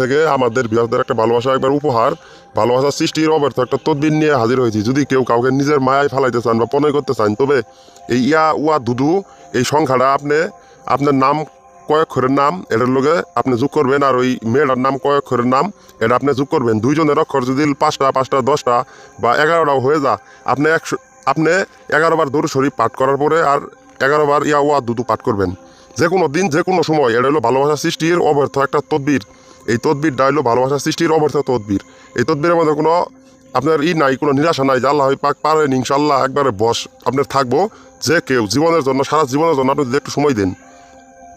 থেকে আমাদের বিহারদের একটা ভালোবাসা একবার উপহার ভালোবাসা সৃষ্টির অব্যর্থ একটা তদবির নিয়ে হাজির হয়েছি। যদি কেউ কাউকে নিজের মায়ায় ফালাইতে চান বা পনয় করতে চান, তবে এই ইয়া উয়া দুদু, এই সংখ্যাটা আপনি, আপনার নাম কয়েক খরের নাম, এটার লোকে আপনি যোগ করবেন আর ওই মেয়েটার নাম কয়েক খরের নাম, এটা আপনি যোগ করবেন। দুইজনের অক্ষর যদি পাঁচটা পাঁচটা, দশটা বা এগারোটাও হয়ে যা আপনি একশো, আপনি এগারো বার দৌড় শরীফ পাঠ করার পরে আর এগারো বার ইয়া ওয়া দুদু পাঠ করবেন। যে কোনো দিন যে কোনো সময়, এটা হলো ভালোবাসা সৃষ্টির অব্যর্থ একটা তদবির। এই তদবিরটা হলো ভালোবাসা সৃষ্টির অব্যর্থ তদবির। এই তদবিরের মধ্যে কোনো আপনার ই নাই, কোনো নিরাশা নাই যে আল্লাহ পাক পারেন ইনশাল্লাহ একবারে বস। আপনার থাকব যে কেউ জীবনের জন্য, সারা জীবনের জন্য আপনি একটু সময় দিন।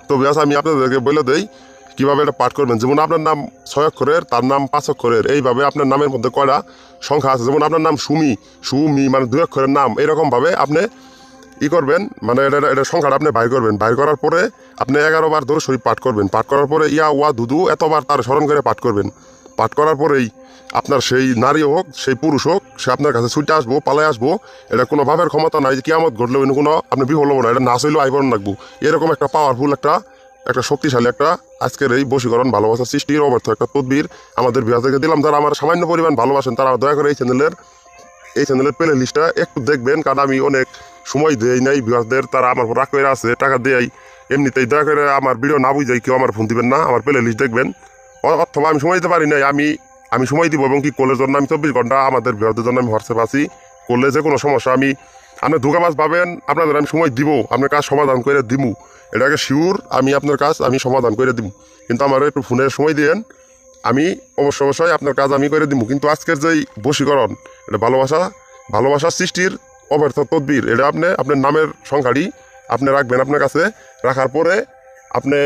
তো ব্যাস, আমি আপনাদেরকে বলে দেই, কীভাবে এটা পাঠ করবেন? যেমন আপনার নাম ছয় অক্ষরের, তার নাম পাঁচ অক্ষরের, এইভাবে আপনার নামের মধ্যে কয়টা সংখ্যা আছে? যেমন আপনার নাম সুমি সুমি মানে দুই অক্ষরের নাম। এরকমভাবে আপনি ই করবেন মানে এটা এটা সংখ্যাটা আপনি বাইর করবেন। বাইর করার পরে আপনি এগারো বার ধরে শরীফ পাঠ করবেন। পাঠ করার পরে ইয়া, ওয়া, দুদু, এতবার তার স্মরণ করে পাঠ করবেন। পাঠ করার পরেই আপনার সেই নারী হোক, সেই পুরুষ হোক, সে আপনার কাছে ছুটে আসব, পালায় আসব, এটা কোনো ভাবের ক্ষমতা নাই যে কিয়ামত ঘটলেও কিন্তু কোনো আপনি বিফল হব না। এটা না চললেও আইবরণ লাগবো। এরকম একটা পাওয়ারফুল একটা একটা শক্তিশালী একটা আজকের এই বশীকরণ ভালোবাসা সৃষ্টির অবর্থ একটা তদবির আমাদের বিহার থেকে দিলাম। যারা আমার সামান্য পরিমাণ ভালোবাসেন, তারা দয়া করে এই চ্যানেলের এই চ্যানেলের প্লে লিস্টটা একটু দেখবেন, কারণ আমি অনেক সময় দেয় নাই বিহারদের তারা আমার রাগ করে আছে, টাকা দেয় এমনিতেই দয়া করে আমার ভিডিও না বুঝাই কেউ আমার ফোন দিবেন না, আমার প্লে লিস্ট দেখবেন অথবা আমি সময় দিতে পারি নাই, আমি আমি সময় দিব এবং কি কোলের জন্য আমি চব্বিশ ঘণ্টা আমাদের বিহারদের জন্য আমি হোয়াটসঅ্যাপ আছি। করলে যে কোনো সমস্যা, আমি, আপনি ধোকাবাজ পাবেন, আপনাদের আমি সময় দিব, আপনার কাজ সমাধান করে দিমু। এটাকে শিওর আমি আপনার কাজ আমি সমাধান করে দিব কিন্তু আমার একটু ফোনের সময় দিয়েন, আমি অবশ্য অবশ্যই আপনার কাজ আমি করে দিব কিন্তু আজকের যেই বশীকরণ, এটা ভালোবাসা, ভালোবাসার সৃষ্টির অব্যর্থ তদবির, এটা আপনি, আপনার নামের সংখ্যাটি আপনি রাখবেন আপনার কাছে, রাখার পরে আপনি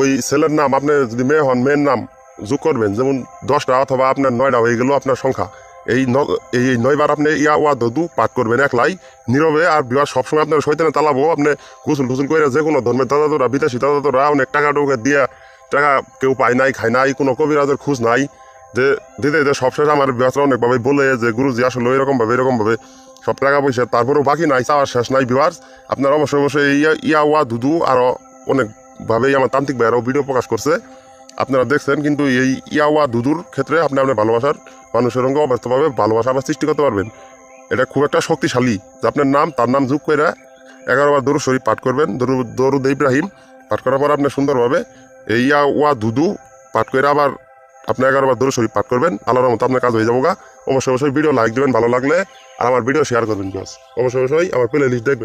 ওই ছেলের নাম, আপনি যদি মেয়ে হন, মেয়ের নাম যোগ করবেন, যেমন দশটা অথবা আপনার নয়টা হয়ে গেল আপনার সংখ্যা। এই এই নয়বার আপনি ইয়া ওয়া দদু পাঠ করবেন একলাই, নীরবে আর বিবাহ সবসময় আপনার শৈতানে তালাবো, আপনি গুসল টুসুল করে যে কোনো ধর্মের দাদাদোরা, বিদেশি দাদাদোরা, অনেক টাকা টুকা দিয়ে টাকা কেউ পায় নাই, খায় নাই, কোনো কবিরাজের খোঁজ নাই, যে দিতে সবশেষে আমার বিবাহটা অনেকভাবে বলে, যে গুরুজি আসলে এরকমভাবে এরকমভাবে সব টাকা পয়সা, তারপরেও বাকি নাই, চাওয়ার শেষ নাই বিবাহ আপনার অবশ্যই অবশ্যই ইয়া ইয়া ওয়া দুদু আরও অনেকভাবেই আমার তান্ত্রিক ভাইয়ারাও ভিডিও প্রকাশ করছে। আপনারা দেখছেন কিন্তু এই ইয়া ওয়া দুদুর ক্ষেত্রে আপনি আপনার ভালোবাসার, মানুষের সঙ্গে অব্যর্থভাবে ভালোবাসা আবার সৃষ্টি করতে পারবেন। এটা খুব একটা শক্তিশালী। যে আপনার নাম, তার নাম যোগ করে এগারো বার দরুদ শরীফ পাঠ করবেন। দরুদ দরুদ ইব্রাহিম পাঠ করার পর আপনি সুন্দরভাবে এই ইয়া ওয়া দুদু পাঠ করে আবার আপনি এগারো বার দরুদ শরীফ পাঠ করবেন। আল্লাহর মতো আপনার কাজ হয়ে যাব গা অবশ্যই অবশ্যই ভিডিও লাইক দেবেন, ভালো লাগলে, আর আমার ভিডিও শেয়ার করবেন অবশ্যই অবশ্যই, আমার প্লে লিস্ট দেখবেন।